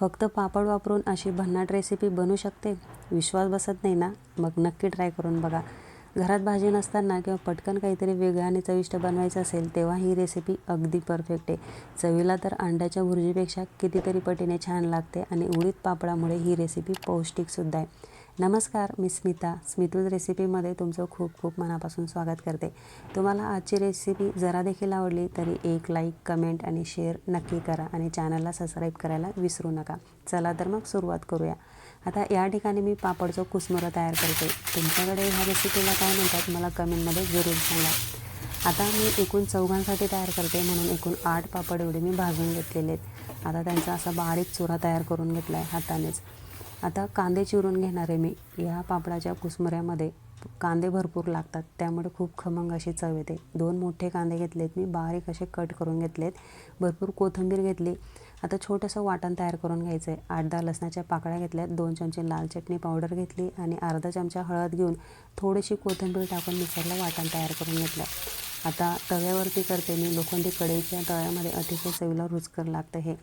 फक्त पापड वापरून अशी भन्नाट रेसिपी बनू शकते? विश्वास बसत नाही ना? मग नक्की ट्राय करून बघा. घरात भाजी नसताना किंवा पटकन काहीतरी वेगळं आणि चविष्ट बनवायचं असेल तेव्हा ही रेसिपी अगदी परफेक्ट आहे. चवीला तर अंड्याच्या भुर्जीपेक्षा कितीतरी पटीने छान लागते आणि उडीद पापडामुळे ही रेसिपी पौष्टिकसुद्धा आहे. नमस्कार मी स्मिता. स्मितूज रेसिपीमध्ये तुमचं खूप खूप मनापासून स्वागत करते. तुम्हाला आजची रेसिपी जरा देखील आवडली तरी एक लाईक कमेंट आणि शेअर नक्की करा आणि चॅनलला सबस्क्राईब करायला विसरू नका. चला तर मग सुरुवात करूया. आता या ठिकाणी मी पापडचं कुसमुरं तयार करते. तुमच्याकडे ह्या रेसिपीला काय म्हणतात मला कमेंटमध्ये जरूर सांगा. आता मी एकूण चौघांसाठी तयार करते म्हणून एकूण आठ पापड एवढे मी भाजून घेतलेले आहेत. आता त्यांचा असा बारीक चुरा तयार करून घेतला आहे हातानेच. आता कांदे चिरून घेणार आहे मी. या पापडाच्या कुसमऱ्यामध्ये कांदे भरपूर लागतात. त्यामुळे खूप खमंग अशी चव येते. दोन मोठे कांदे घेतलेत मी. बारीक असे कट करून घेतलेत. भरपूर कोथिंबीर घेतली. आता छोटंसं वाटण तयार करून घ्यायचं आहे आठ दहा लसणाच्या पाकळ्या घेतल्यात. दोन चमचे लाल चटणी पावडर घेतली आणि अर्धा चमचा हळद घेऊन थोडीशी कोथिंबीर टाकून मिक्सरला वाटण तयार करून घेतलं. आता तव्यावरती करते मी. लोखंडी कढईच्या तव्यामध्ये अतिशय चवीला रुचकर लागतं हे.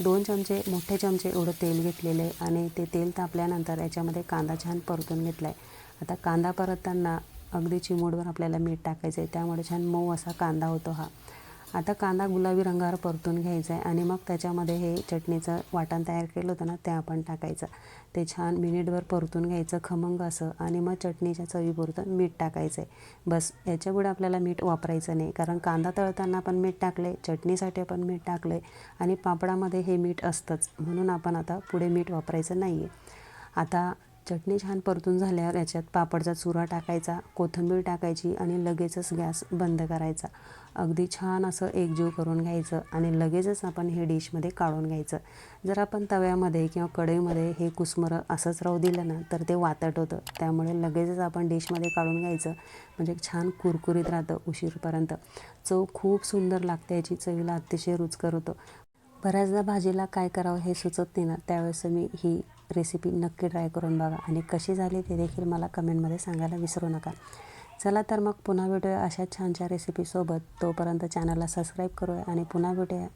दोन चमचे मोठे चमचे एवढं तेल घेतलेलं आहे आणि ते तेल तापल्यानंतर याच्यामध्ये कांदा छान परतून घेतला आहे आता कांदा परतताना अगदी चिमूटभर आपल्याला मीठ टाकायचं आहे त्यामुळे छान मऊ असा कांदा होतो हा. आता कांदा गुलाबी रंगावर परतून घ्यायचा आहे आणि मग त्याच्यामध्ये हे चटणीचं वाटण तयार केलं होतं ना ते आपण टाकायचं. ते छान मिनिटभर परतून घ्यायचं खमंग असं. आणि मग चटणीच्या चवीपुरतं मीठ टाकायचं आहे. बस याच्यापुढे आपल्याला मीठ वापरायचं नाही. कारण कांदा तळताना पण मीठ टाकले चटणीसाठी आपण मीठ टाकलं आहे आणि पापडामध्ये हे मीठ असतंच. म्हणून आपण आता पुढे मीठ वापरायचं नाही आहे आता चटणी छान परतून झाल्यावर याच्यात पापडचा चुरा टाकायचा कोथिंबीर टाकायची आणि लगेचच गॅस बंद करायचा. अगदी छान असं एकजीव करून घ्यायचं आणि लगेचच आपण हे डिशमध्ये काढून घ्यायचं. जर आपण तव्यामध्ये किंवा कढईमध्ये हे कुसमरं असंच राहू दिलं ना तर ते वातट होतं. त्यामुळे लगेचच आपण डिशमध्ये काढून घ्यायचं. म्हणजे छान कुरकुरीत राहतं उशीरपर्यंत. चव खूप सुंदर लागते याची. चवीला अतिशय रुचकर होतं. बऱ्याचदा भाजीला काय करावं हे सुचत नाही ना त्यावेळेस मी ही रेसिपी नक्की ट्राय करून बघा. आणि कशी झाली ते देखील मला कमेंटमध्ये सांगायला विसरू नका. चला तर मग पुन्हा भेटूया अशा छानशा रेसिपीसोबत तोपर्यंत चॅनलला सबस्क्राईब करूया आणि पुन्हा भेटूया.